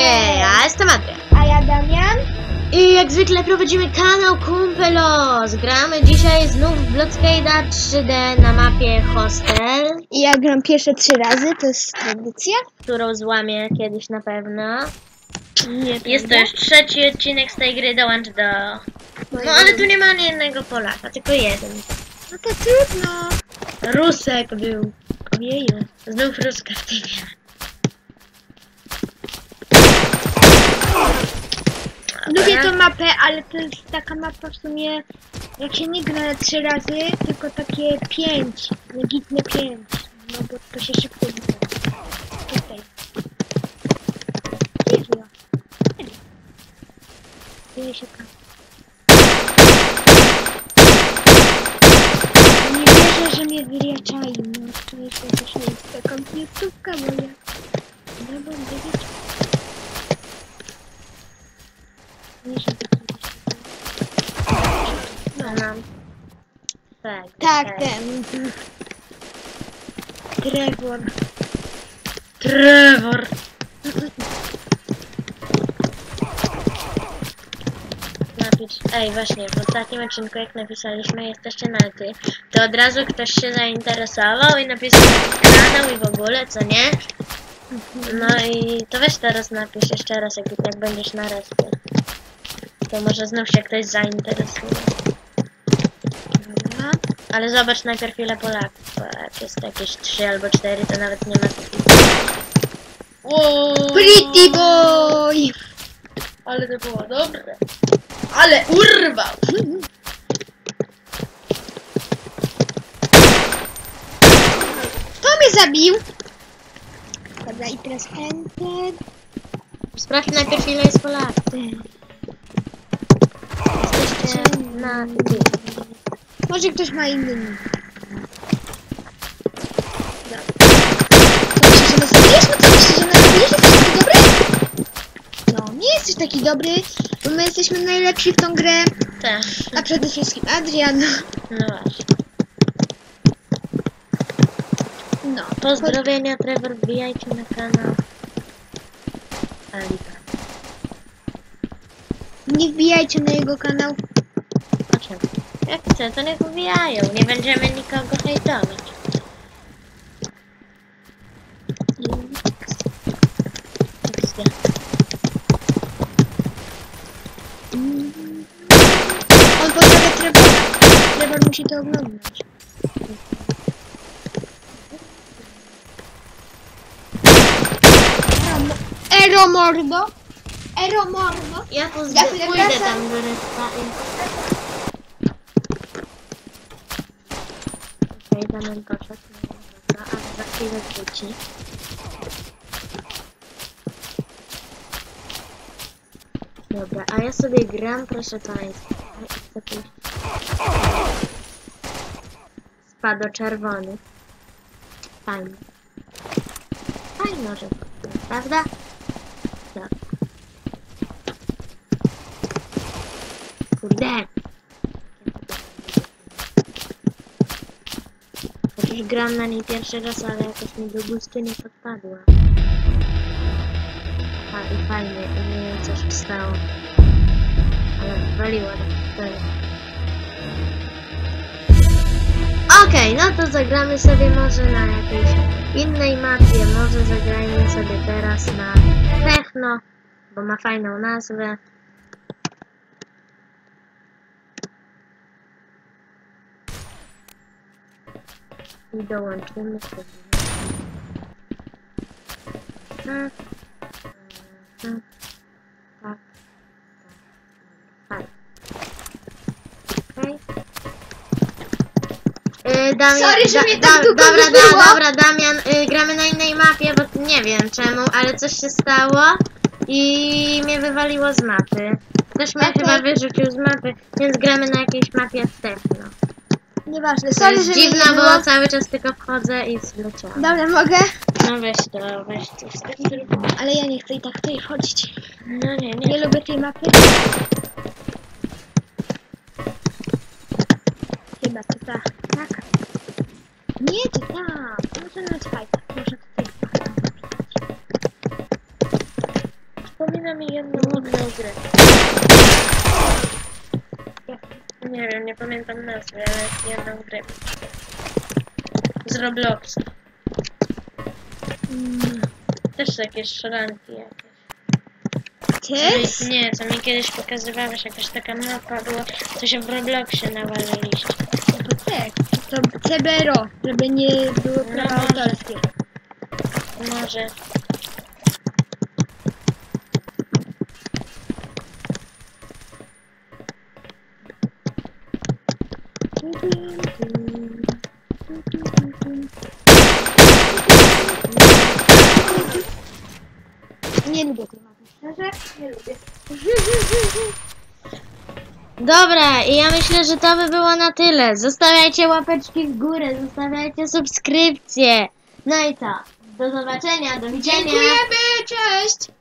Ja jestem Adrian. A ja Damian. I jak zwykle prowadzimy kanał Kumpelos. Gramy dzisiaj znów w Blockcade'a 3D na mapie Hostel, I ja gram pierwsze trzy razy, to jest tradycja. którą złamię kiedyś na pewno. Nie, Jest to już trzeci odcinek z tej gry, dołącz do... No ale tu nie ma ani jednego Polaka, tylko jeden. No to trudno. Rusek był. Ojeju. Znów Ruska w teamie. Lubię tą mapę, ale to jest taka mapa w sumie, jak się nie gra trzy razy, tylko takie pięć, legitne pięć. No bo to się szybko gra. Tutaj. Dziwno. Dzieje się tam. Nie wierzę, że mnie wyriaczali. No to jest jakaś miejsce. Komputerówka moja. No bo wiedzieć. Nie, że No, no. Tak. Tak, tak. ten. Trevor. Trevor. Napisz. Ej, właśnie, w ostatnim odcinku, jak napisaliśmy, jesteście na ty, to od razu ktoś się zainteresował i napisał kanał i w ogóle, co nie? No i to weź teraz napisz jeszcze raz, jak, jak będziesz na respie. To może znów się ktoś zainteresuje. Dobra. Ale zobacz najpierw ile Polaków, jak jest jakieś 3 albo 4, to nawet nie ma takich. Pretty boy! Ale to było dobre. Ale urwał! Kto mnie zabił? Dobra, i teraz enter. Sprawdź najpierw ile jest Polaków. Jesteście na ty. Może ktoś ma inny nick. Dobra. Co myślisz, że nas zabijesz? No co myślisz, że nas zabijesz? Jesteś taki dobry? No, nie jesteś taki dobry, bo my jesteśmy najlepsi w tą grę, Tak. a przede wszystkim Adrian. No właśnie. No, Pozdrowienia Trevor, wbijajcie na kanał. Alika. nie wbijajcie na jego kanał. Jak chcę, to niech wbijają. Nie będziemy nikogo hejtować. On pozdrawia Trevora. Trevor musi to oglądać. Ero mordo. Ero mordo. Ja Ja pójdę tam do respa Okej, Damian poszedł. No dobra, a za chwilę wróci. Dobra, a ja sobie gram, proszę Państwa. Spadł czerwony. Fajnie. Fajno, że prawda? Gram na niej pierwszy raz, ale jakoś mi do gustu nie podpadła. A i fajnie, i nie wiem co się stało. Ale waliło na Okej, no to zagramy sobie może na jakiejś innej mapie. Może zagrajmy sobie teraz na Techno, bo ma fajną nazwę. I dołączymy sobie. Tak. Tak. Tak. Tak. Okej. Yy, Damian, Sorry, że mnie tak długo dobra, nie było. dobra, Damian, y, gramy na innej mapie, bo nie wiem czemu, ale coś się stało i mnie wywaliło z mapy. Ktoś mnie Okej. chyba wyrzucił z mapy, więc gramy na jakiejś mapie techno. Nieważne, To sorry, jest że mnie dziwne, nie było. bo cały czas tylko wchodzę i zleciałam. Dobra, mogę? No weź to, weź coś z tym zrób. Ale ja nie chcę i tak tutaj wchodzić. No nie, Nie nie. lubię tej mapy. Chyba to ta, tak? Nie, to ta. Może nawet fajta. Może tutaj. gry. Nie wiem, nie pamiętam nazwy, ale jest jedną grę. Z Robloxa. Mm. Też jakieś szranki jakieś. Mi- Nie, co mi kiedyś pokazywałeś, jakaś taka mapa była, co się w Robloxie nawaliliście. To tak. To CBRO, żeby nie było No prawa może. autorskie. Może. Nie lubię mapy, szczerze? Nie lubię. Dobra, i ja myślę, że to by było na tyle. Zostawiajcie łapeczki w górę, zostawiajcie subskrypcje. No i co? Do zobaczenia, do widzenia. Dziękujemy, cześć!